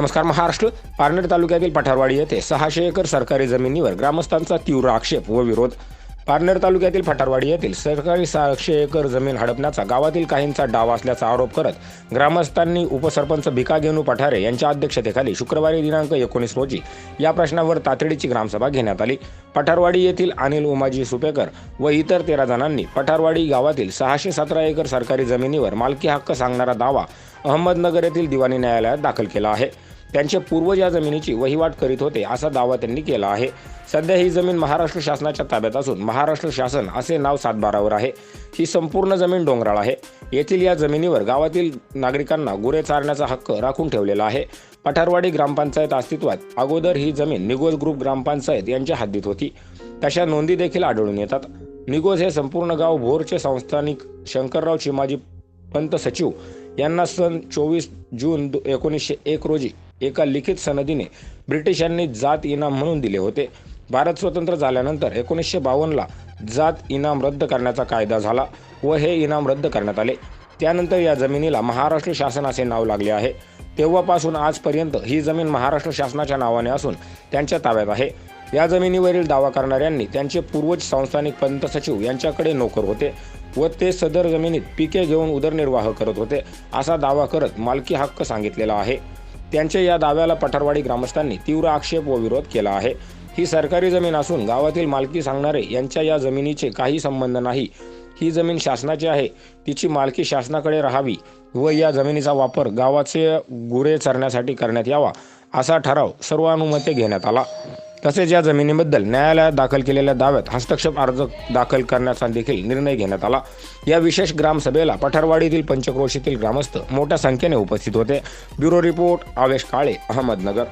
नमस्कार महाराष्ट्र. पारनेर तालुक्यातील पठारवाडी येथे सहाशे एकर सरकारी जमिनीवर ग्रामस्थांचा तीव्र आक्षेप व विरोध. पारनेर तालुक्यातील पठारवाडी येथील सरकारी सहाशे एकर जमीन हडपण्याचा गावातील काहींचा डाव असल्याचा आरोप करत ग्रामस्थांनी उपसरपंच भिका गेनू पठारे यांच्या अध्यक्षतेखाली शुक्रवारी दिनांक एकोणीस रोजी या प्रश्नावर तातडीची ग्रामसभा घेण्यात आली. पठारवाडी येथील अनिल उमाजी सुपेकर व इतर तेरा जणांनी पठारवाडी गावातील सहाशे सतरा एकर सरकारी जमिनीवर मालकी हक्क सांगणारा दावा अहमदनगर येथील दिवाणी न्यायालयात दाखल केला आहे. त्यांचे पूर्वज या जमिनीची वहिवाट करीत होते असा दावा त्यांनी केला आहे. सध्या ही जमीन महाराष्ट्र शासनाच्या ताब्यात असून महाराष्ट्र शासन असे नाव सातबारावर आहे. ही संपूर्ण जमीन डोंगराळ आहे. येथील या जमिनीवर गावातील नागरिकांना गुरे चारण्याचा हक्क राखून ठेवलेला आहे. पठारवाडी ग्रामपंचायत अस्तित्वात अगोदर ही जमीन निगोज ग्रुप ग्रामपंचायत यांच्या हद्दीत होती. तशा नोंदी देखील आढळून येतात. निगोज हे संपूर्ण गाव भोरचे संस्थानिक शंकरराव चिमाजी पंत सचिव यांना सन चोवीस जून एकोणीसशे एक रोजी एका लिखित सनदीने ब्रिटिशांनी जात इनाम म्हणून दिले होते. भारत स्वतंत्र झाल्यानंतर एकोणीसशे बावन्नला जात इनाम रद्द करण्याचा कायदा झाला व हे इनाम रद्द करण्यात आले. त्यानंतर या जमिनीला महाराष्ट्र शासन असे नाव लागले आहे. तेव्हापासून आजपर्यंत ही जमीन महाराष्ट्र शासनाच्या नावाने असून त्यांच्या ताब्यात आहे. या जमिनीवरील दावा करणाऱ्यांनी त्यांचे पूर्वज संस्थानिक पंत सचिव यांच्याकडे नोकर होते व ते सदर जमिनीत पिके घेऊन उदरनिर्वाह करत होते असा दावा करत मालकी हक्क सांगितलेला आहे. त्यांच्या या दाव्याला पठारवाडी ग्रामस्थांनी तीव्र आक्षेप व विरोध केला आहे. ही सरकारी जमीन असून गावातील मालकी सांगणारे यांच्या या जमिनीचे काही संबंध नाही. ही जमीन शासनाची आहे. तिची मालकी शासनाकडे राहावी व या जमिनीचा वापर गावाचे गुरे चरण्यासाठी करण्यात यावा असा ठराव सर्वानुमते घेण्यात आला. तसेच या जमिनीबद्दल न्यायालयात दाखल केलेल्या दाव्यात हस्तक्षेप अर्ज दाखल करण्याचा देखील निर्णय घेण्यात आला. या विशेष ग्रामसभेला पठारवाडीतील पंचक्रोशीतील ग्रामस्थ मोठ्या संख्येने उपस्थित होते. Bureau report Avesh Kale Ahmednagar.